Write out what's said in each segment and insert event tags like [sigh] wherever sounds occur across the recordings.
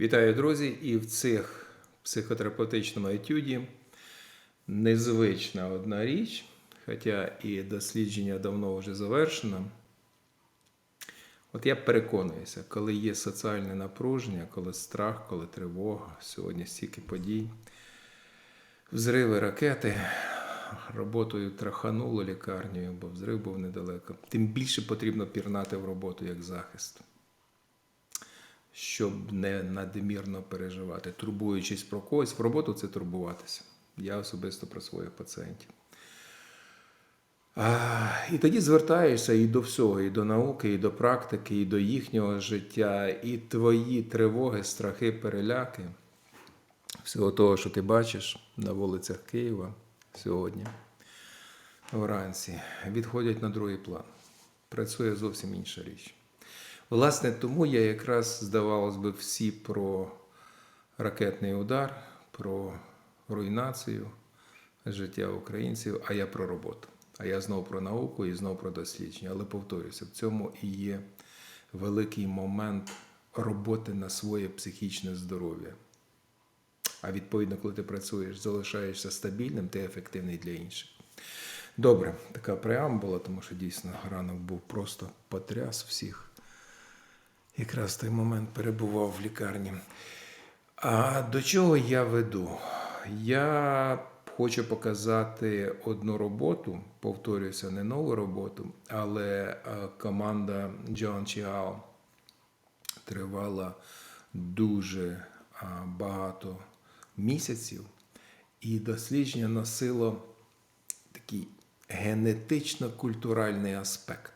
Вітаю, друзі! І в цих психотерапевтичному етюді незвична одна річ, хоча і дослідження давно вже завершено. От я переконуюся, коли є соціальне напруження, коли страх, коли тривога, сьогодні стільки подій, взриви ракети, роботою трахануло лікарнею, бо взрив був недалеко. Тим більше потрібно пірнати в роботу як захист щоб не надмірно переживати, турбуючись про когось. В роботу це турбуватися. Я особисто про своїх пацієнтів. А, і тоді звертаєшся і до всього, і до науки, і до практики, і до їхнього життя, і твої тривоги, страхи, переляки, всього того, що ти бачиш на вулицях Києва сьогодні, вранці, відходять на другий план. Працює зовсім інша річ. Власне, тому я якраз, здавалось би, всі про ракетний удар, про руйнацію життя українців, а я про роботу. А я знову про науку і знову про дослідження. Але повторюся, в цьому і є великий момент роботи на своє психічне здоров'я. А відповідно, коли ти працюєш, залишаєшся стабільним, ти ефективний для інших. Добре, така преамбула, тому що дійсно ранок був просто потряс всіх якраз в той момент перебував в лікарні. А до чого я веду? Я хочу показати одну роботу, повторюся, не нову роботу, але е, команда Джон Чіао тривала дуже е, багато місяців, і дослідження носило такий генетично-культуральний аспект.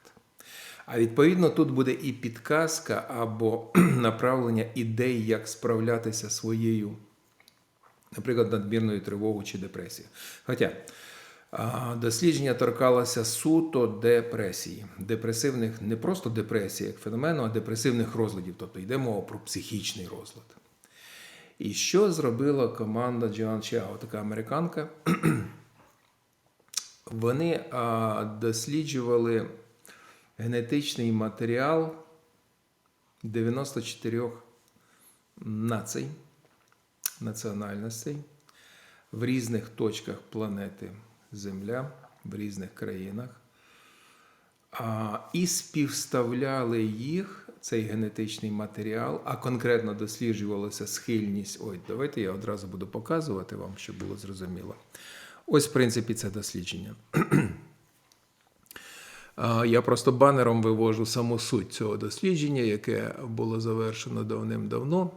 А відповідно, тут буде і підказка або [clears throat] направлення ідей, як справлятися своєю, наприклад, надмірною тривогою чи депресією. Хоча дослідження торкалося суто депресії, депресивних, не просто депресії як феномену, а депресивних розладів, тобто йде мова про психічний розлад. І що зробила команда Джоан Чао, така американка? [clears throat] Вони досліджували генетичний матеріал 94 націй, національностей в різних точках планети Земля, в різних країнах. І співставляли їх, цей генетичний матеріал, а конкретно досліджувалася схильність. Ой, давайте я одразу буду показувати вам, щоб було зрозуміло. Ось, в принципі, це дослідження. [clears throat] Я просто банером вивожу саму суть цього дослідження, яке було завершено давним-давно.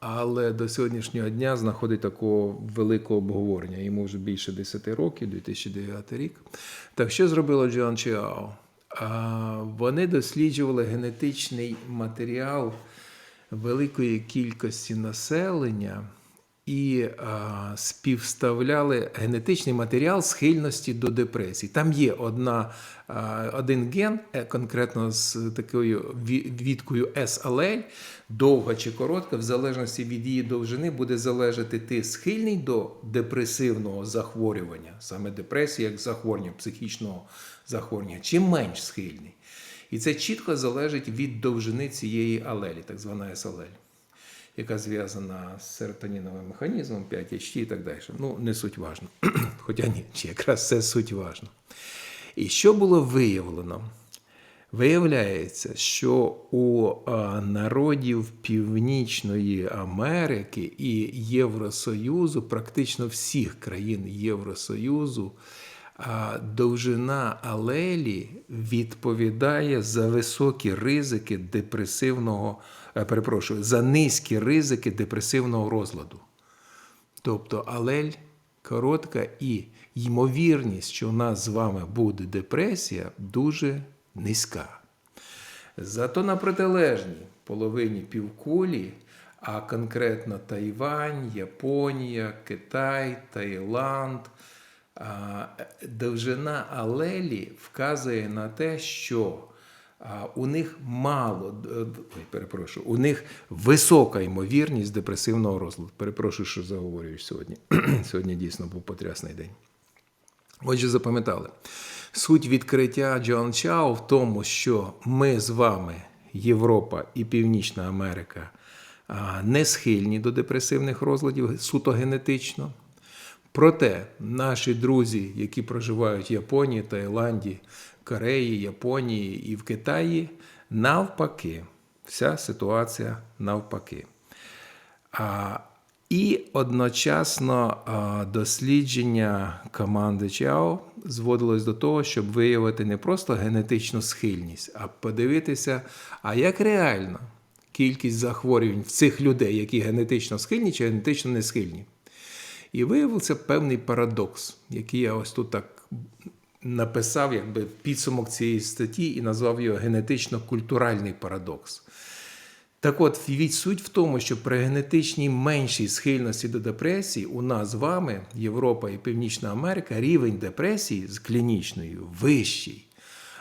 Але до сьогоднішнього дня знаходить такого великого обговорення. Йому вже більше 10 років, 2009 рік. Так що зробило Джоан Чіао? Вони досліджували генетичний матеріал великої кількості населення і а, співставляли генетичний матеріал схильності до депресії. Там є одна, а, один ген, е, конкретно з такою відкою S-алель, довга чи коротка, в залежності від її довжини, буде залежати ти схильний до депресивного захворювання, саме депресія як захворювання, психічного захворювання, чи менш схильний. І це чітко залежить від довжини цієї алелі, так звана S-алель яка зв'язана з серотоніновим механізмом, 5HT і так далі. Ну, не суть важно. [clears throat] Хоча ні, якраз це суть важно. І що було виявлено? Виявляється, що у народів Північної Америки і Євросоюзу, практично всіх країн Євросоюзу, довжина алелі відповідає за високі ризики депресивного, е, перепрошую, за низькі ризики депресивного розладу. Тобто алель коротка і ймовірність, що у нас з вами буде депресія, дуже низька. Зато на протилежній половині півкулі, а конкретно Тайвань, Японія, Китай, Таїланд довжина алелі вказує на те, що у них мало, перепрошую, у них висока ймовірність депресивного розладу. Перепрошую, що заговорюю сьогодні. [clears throat] сьогодні дійсно був потрясний день. Отже, запам'ятали, суть відкриття Джон Чао в тому, що ми з вами Європа і Північна Америка не схильні до депресивних розладів суто генетично. Проте наші друзі, які проживають в Японії, Таїланді, Кореї, Японії і в Китаї, навпаки, вся ситуація навпаки. А, і одночасно а, дослідження команди Чао зводилось до того, щоб виявити не просто генетичну схильність, а подивитися, а як реально кількість захворювань в цих людей, які генетично схильні чи генетично не схильні. І виявився певний парадокс, який я ось тут так написав, якби підсумок цієї статті і назвав його генетично-культуральний парадокс. Так от, суть в тому, що при генетичній меншій схильності до депресії у нас з вами, Європа і Північна Америка, рівень депресії з клінічною вищий.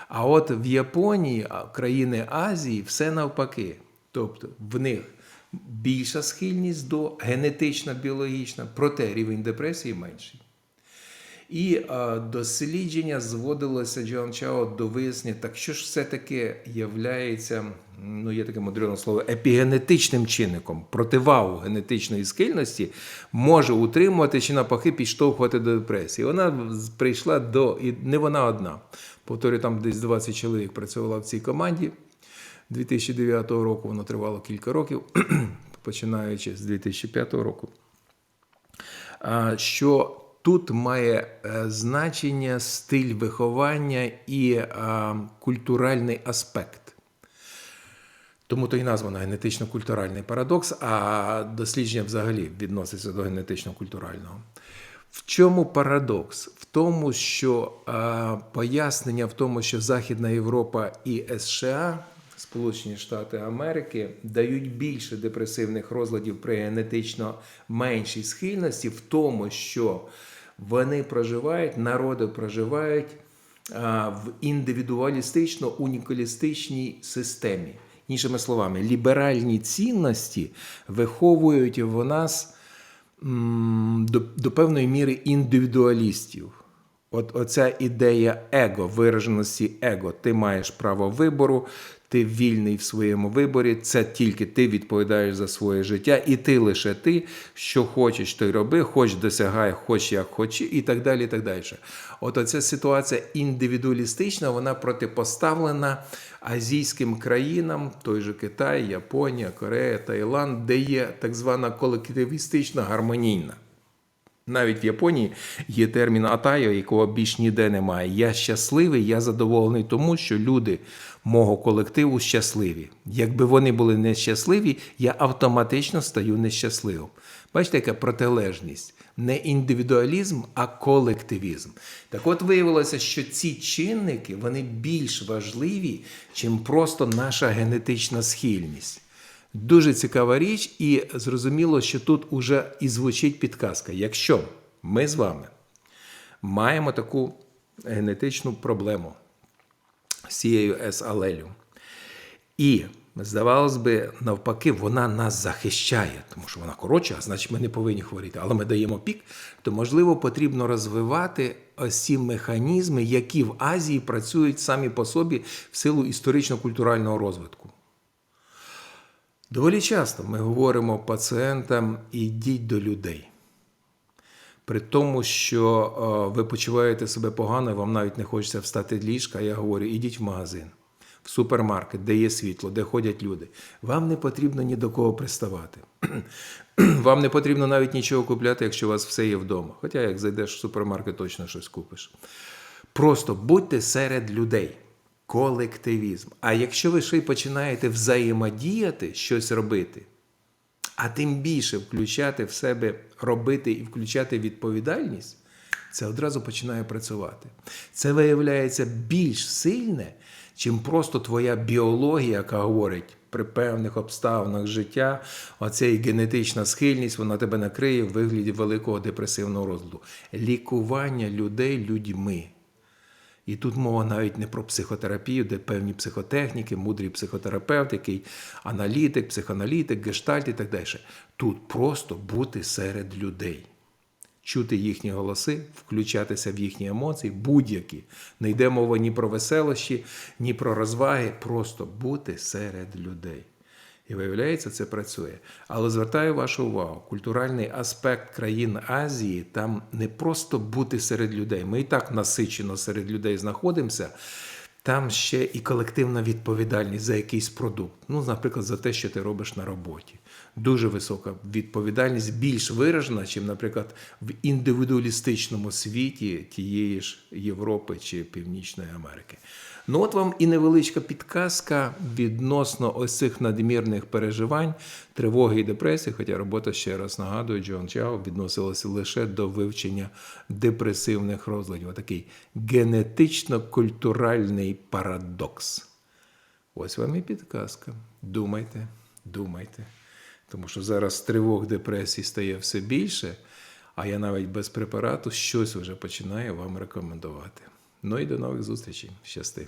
А от в Японії, країни Азії, все навпаки. Тобто в них більша схильність до генетична, біологічна, проте рівень депресії менший. І а, дослідження зводилося Джон Чао до вияснення, так що ж все-таки являється, ну є таке мудрене слово, епігенетичним чинником, противагу генетичної схильності може утримувати чи навпаки підштовхувати до депресії. Вона прийшла до, і не вона одна. Повторюю, там десь 20 чоловік працювала в цій команді. 2009 року воно тривало кілька років, [clears throat] починаючи з 2005 року. Що тут має е, значення стиль виховання і культуральний аспект. Тому то і названо генетично-культуральний парадокс, а дослідження взагалі відноситься до генетично-культурального. В чому парадокс? В тому, що а, пояснення в тому, що Західна Європа і США, Сполучені Штати Америки, дають більше депресивних розладів при генетично меншій схильності, в тому, що вони проживають, народи проживають в індивідуалістично-унікалістичній системі. Іншими словами, ліберальні цінності виховують в нас до, до певної міри індивідуалістів. От оця ідея его, вираженості его. Ти маєш право вибору, ти вільний в своєму виборі. Це тільки ти відповідаєш за своє життя, і ти лише ти, що хочеш, то й роби, хоч досягай, хоч як хоч, і так далі. і так далі. От оця ситуація індивідуалістична, вона протипоставлена азійським країнам, той же Китай, Японія, Корея, Таїланд, де є так звана колективістична гармонійна. Навіть в Японії є термін атайо, якого більш ніде немає. Я щасливий, я задоволений тому, що люди мого колективу щасливі. Якби вони були нещасливі, я автоматично стаю нещасливим. Бачите, яка протилежність. Не індивідуалізм, а колективізм. Так от виявилося, що ці чинники вони більш важливі, чим просто наша генетична схильність. Дуже цікава річ, і зрозуміло, що тут уже і звучить підказка. Якщо ми з вами маємо таку генетичну проблему з цією С-алелю, і, здавалось би, навпаки, вона нас захищає, тому що вона коротша, а значить, ми не повинні хворіти, але ми даємо пік, то можливо потрібно розвивати ось ці механізми, які в Азії працюють самі по собі в силу історично-культурального розвитку. Доволі часто ми говоримо пацієнтам ідіть до людей. При тому, що ви почуваєте себе погано, вам навіть не хочеться встати з ліжка, я говорю, ідіть в магазин, в супермаркет, де є світло, де ходять люди. Вам не потрібно ні до кого приставати. [clears throat] Вам не потрібно навіть нічого купляти, якщо у вас все є вдома. Хоча, як зайдеш в супермаркет, точно щось купиш. Просто будьте серед людей. Колективізм. А якщо ви ще й починаєте взаємодіяти, щось робити, а тим більше включати в себе робити і включати відповідальність, це одразу починає працювати. Це виявляється більш сильне, чим просто твоя біологія, яка говорить при певних обставинах життя, оця і генетична схильність, вона тебе накриє в вигляді великого депресивного розладу. Лікування людей людьми. І тут мова навіть не про психотерапію, де певні психотехніки, мудрий психотерапевт, який аналітик, психоаналітик, гештальт і так далі. Тут просто бути серед людей. чути їхні голоси, включатися в їхні емоції, будь-які. Не йде мова ні про веселощі, ні про розваги, просто бути серед людей. І виявляється, це працює. Але звертаю вашу увагу, культуральний аспект країн Азії там не просто бути серед людей. Ми і так насичено серед людей знаходимося. Там ще і колективна відповідальність за якийсь продукт. Ну, наприклад, за те, що ти робиш на роботі. Дуже висока відповідальність, більш виражена, ніж, наприклад, в індивідуалістичному світі тієї ж Європи чи Північної Америки. Ну, от вам і невеличка підказка відносно ось цих надмірних переживань, тривоги і депресії. Хоча робота, ще раз нагадую, Джон Чао відносилася лише до вивчення депресивних розладів. Такий генетично-культуральний парадокс. Ось вам і підказка. Думайте, думайте. Тому що зараз тривог депресій стає все більше, а я навіть без препарату щось вже починаю вам рекомендувати. Ну і до нових зустрічей. Щасти!